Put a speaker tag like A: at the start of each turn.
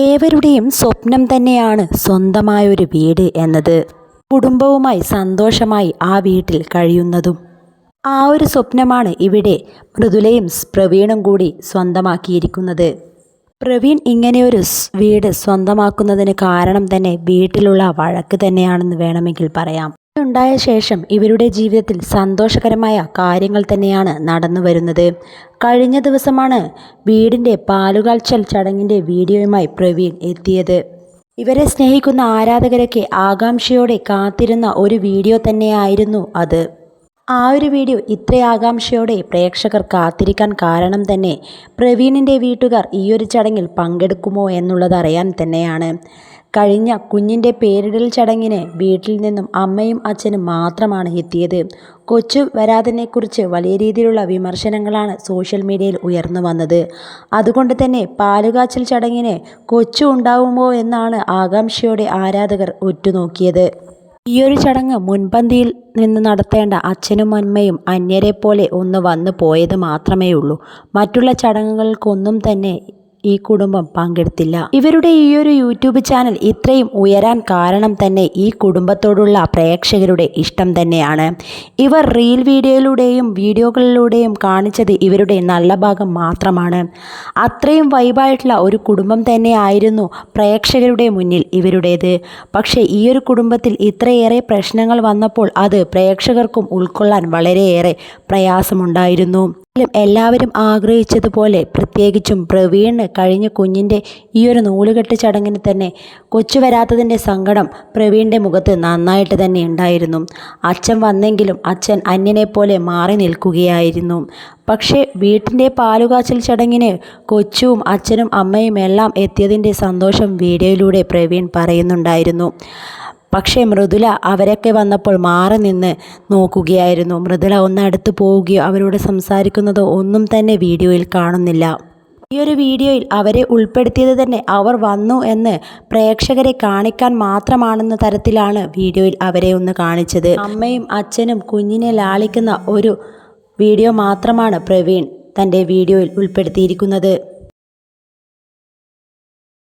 A: ഏവരുടെയും സ്വപ്നം തന്നെയാണ് സ്വന്തമായൊരു വീട് എന്നത്. കുടുംബവുമായി സന്തോഷമായി ആ വീട്ടിൽ കഴിയുന്നതും ആ ഒരു സ്വപ്നമാണ് ഇവിടെ മൃദുലയും പ്രവീണും കൂടി സ്വന്തമാക്കിയിരിക്കുന്നത്. പ്രവീൺ ഇങ്ങനെയൊരു വീട് സ്വന്തമാക്കുന്നതിന് കാരണം തന്നെ വീട്ടിലുള്ള വഴക്ക് തന്നെയാണെന്ന് വേണമെങ്കിൽ പറയാം. ഉണ്ടായ ശേഷം ഇവരുടെ ജീവിതത്തിൽ സന്തോഷകരമായ കാര്യങ്ങൾ തന്നെയാണ് നടന്നു വരുന്നത്. കഴിഞ്ഞ ദിവസമാണ് വീടിന്റെ പാലുകാൽച്ചൽ ചടങ്ങിന്റെ വീഡിയോയുമായി പ്രവീൺ എത്തിയത്. ഇവരെ സ്നേഹിക്കുന്ന ആരാധകരൊക്കെ ആകാംക്ഷയോടെ കാത്തിരുന്ന ഒരു വീഡിയോ തന്നെയായിരുന്നു അത്. ആ ഒരു വീഡിയോ ഇത്ര ആകാംക്ഷയോടെ പ്രേക്ഷകർ കാത്തിരിക്കാൻ കാരണം തന്നെ പ്രവീണിന്റെ വീട്ടുകാർ ഈയൊരു ചടങ്ങിൽ പങ്കെടുക്കുമോ എന്നുള്ളതറിയാൻ തന്നെയാണ്. കഴിഞ്ഞ കുഞ്ഞിന്റെ പേരിടൽ ചടങ്ങിന് വീട്ടിൽ നിന്നും അമ്മയും അച്ഛനും മാത്രമാണ് എത്തിയത്. കൊച്ചു വരാതിനെക്കുറിച്ച് വലിയ രീതിയിലുള്ള വിമർശനങ്ങളാണ് സോഷ്യൽ മീഡിയയിൽ ഉയർന്നു വന്നത്. അതുകൊണ്ട് തന്നെ പാലുകാച്ചൽ ചടങ്ങിന് കൊച്ചു ഉണ്ടാവുമോ എന്നാണ് ആകാംക്ഷയോടെ ആരാധകർ ഉറ്റുനോക്കിയത്. ഈയൊരു ചടങ്ങ് മുൻപന്തിയിൽ നിന്ന് നടത്തേണ്ട അച്ഛനും അമ്മയും അന്യരെ പോലെ ഒന്ന് വന്നു പോയത് മാത്രമേ ഉള്ളൂ മറ്റുള്ള ചടങ്ങുകൾക്കൊന്നും തന്നെ ഈ കുടുംബം പങ്കെടുത്തില്ല. ഇവരുടെ ഈ ഒരു യൂട്യൂബ് ചാനൽ ഇത്രയും ഉയരാൻ കാരണം തന്നെ ഈ കുടുംബത്തോടുള്ള പ്രേക്ഷകരുടെ ഇഷ്ടം തന്നെയാണ്. ഇവർ റീൽ വീഡിയോയിലൂടെയും വീഡിയോകളിലൂടെയും കാണിച്ചത് ഇവരുടെ നല്ല ഭാഗം മാത്രമാണ്. അത്രയും വൈബായിട്ടുള്ള ഒരു കുടുംബം തന്നെയായിരുന്നു പ്രേക്ഷകരുടെ മുന്നിൽ ഇവരുടേത്. പക്ഷേ ഈ ഒരു കുടുംബത്തിൽ ഇത്രയേറെ പ്രശ്നങ്ങൾ വന്നപ്പോൾ അത് പ്രേക്ഷകർക്കും ഉൾക്കൊള്ളാൻ വളരെയേറെ പ്രയാസമുണ്ടായിരുന്നു. എല്ലാവരും ആഗ്രഹിച്ചതുപോലെ പ്രത്യേകിച്ചും പ്രവീണ് കഴിഞ്ഞ കുഞ്ഞിന്റെ ഈ ഒരു നൂലുകെട്ട് ചടങ്ങിന് തന്നെ കൊച്ചു വരാത്തതിന്റെ സങ്കടം പ്രവീണിന്റെ മുഖത്ത് നന്നായിട്ട് തന്നെ ഉണ്ടായിരുന്നു. അച്ഛൻ വന്നെങ്കിലും അച്ഛൻ അന്യനെ പോലെ മാറി നിൽക്കുകയായിരുന്നു. പക്ഷേ വീട്ടിന്റെ പാലുകാച്ചൽ ചടങ്ങിന് കൊച്ചുവും അച്ഛനും അമ്മയും എല്ലാം എത്തിയതിന്റെ സന്തോഷം വീഡിയോയിലൂടെ പ്രവീൺ പറയുന്നുണ്ടായിരുന്നു. പക്ഷേ മൃദുല അവരൊക്കെ വന്നപ്പോൾ മാറി നിന്ന് നോക്കുകയായിരുന്നു. മൃദുല ഒന്ന് അടുത്ത് പോവുകയോ അവരോട് സംസാരിക്കുന്നതോ ഒന്നും തന്നെ വീഡിയോയിൽ കാണുന്നില്ല. ഈ ഒരു വീഡിയോയിൽ അവരെ ഉൾപ്പെടുത്തിയത് തന്നെ അവർ വന്നു എന്ന് പ്രേക്ഷകരെ കാണിക്കാൻ മാത്രമാണെന്ന തരത്തിലാണ് വീഡിയോയിൽ അവരെ ഒന്ന് കാണിച്ചത്. അമ്മയും അച്ഛനും കുഞ്ഞിനെ ലാളിക്കുന്ന ഒരു വീഡിയോ മാത്രമാണ് പ്രവീൺ തന്റെ വീഡിയോയിൽ ഉൾപ്പെടുത്തിയിരിക്കുന്നത്.